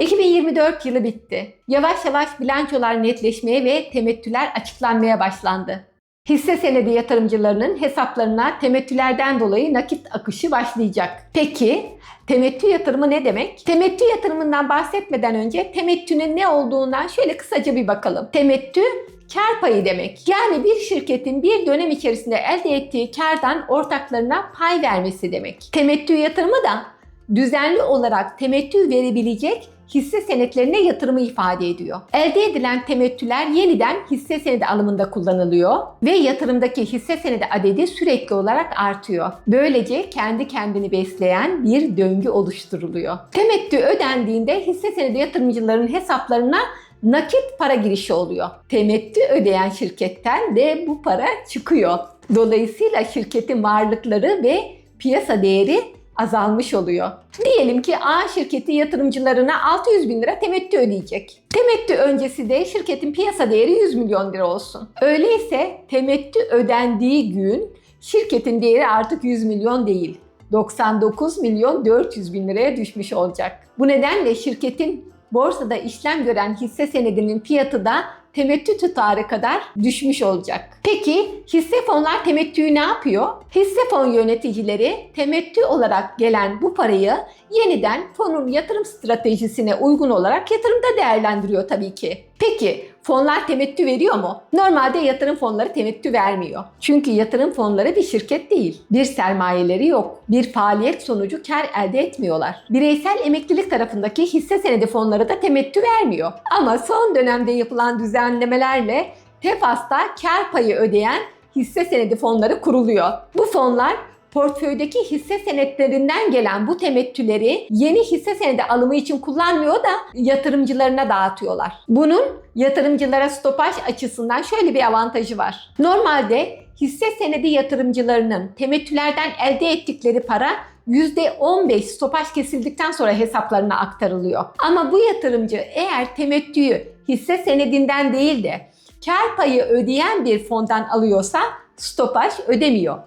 2024 yılı bitti. Yavaş yavaş bilançolar netleşmeye ve temettüler açıklanmaya başlandı. Hisse senedi yatırımcılarının hesaplarına temettülerden dolayı nakit akışı başlayacak. Peki temettü yatırımı ne demek? Temettü yatırımından bahsetmeden önce temettünün ne olduğundan şöyle kısaca bir bakalım. Temettü kar payı demek. Yani bir şirketin bir dönem içerisinde elde ettiği kardan ortaklarına pay vermesi demek. Temettü yatırımı da düzenli olarak temettü verebilecek hisse senetlerine yatırımı ifade ediyor. Elde edilen temettüler yeniden hisse senedi alımında kullanılıyor ve yatırımdaki hisse senedi adedi sürekli olarak artıyor. Böylece kendi kendini besleyen bir döngü oluşturuluyor. Temettü ödendiğinde hisse senedi yatırımcıların hesaplarına nakit para girişi oluyor. Temettü ödeyen şirketten de bu para çıkıyor. Dolayısıyla şirketin varlıkları ve piyasa değeri azalmış oluyor. Diyelim ki A şirketi yatırımcılarına 600 bin lira temettü ödeyecek. Temettü öncesi de şirketin piyasa değeri 100 milyon lira olsun. Öyleyse temettü ödendiği gün şirketin değeri artık 100 milyon değil. 99 milyon 400 bin liraya düşmüş olacak. Bu nedenle şirketin borsada işlem gören hisse senedinin fiyatı da temettü tutarı kadar düşmüş olacak. Peki hisse fonlar temettüyü ne yapıyor? Hisse fon yöneticileri temettü olarak gelen bu parayı yeniden fonun yatırım stratejisine uygun olarak yatırımda değerlendiriyor tabii ki. Peki fonlar temettü veriyor mu? Normalde yatırım fonları temettü vermiyor. Çünkü yatırım fonları bir şirket değil. Bir sermayeleri yok. Bir faaliyet sonucu kar elde etmiyorlar. Bireysel emeklilik tarafındaki hisse senedi fonları da temettü vermiyor. Ama son dönemde yapılan düzenlemelerle TEFAS'ta kar payı ödeyen hisse senedi fonları kuruluyor. Bu fonlar portföydeki hisse senetlerinden gelen bu temettüleri yeni hisse senedi alımı için kullanmıyor da yatırımcılarına dağıtıyorlar. Bunun yatırımcılara stopaj açısından şöyle bir avantajı var. Normalde hisse senedi yatırımcılarının temettülerden elde ettikleri para %15 stopaj kesildikten sonra hesaplarına aktarılıyor. Ama bu yatırımcı eğer temettüyü hisse senedinden değil de kar payı ödeyen bir fondan alıyorsa stopaj ödemiyor.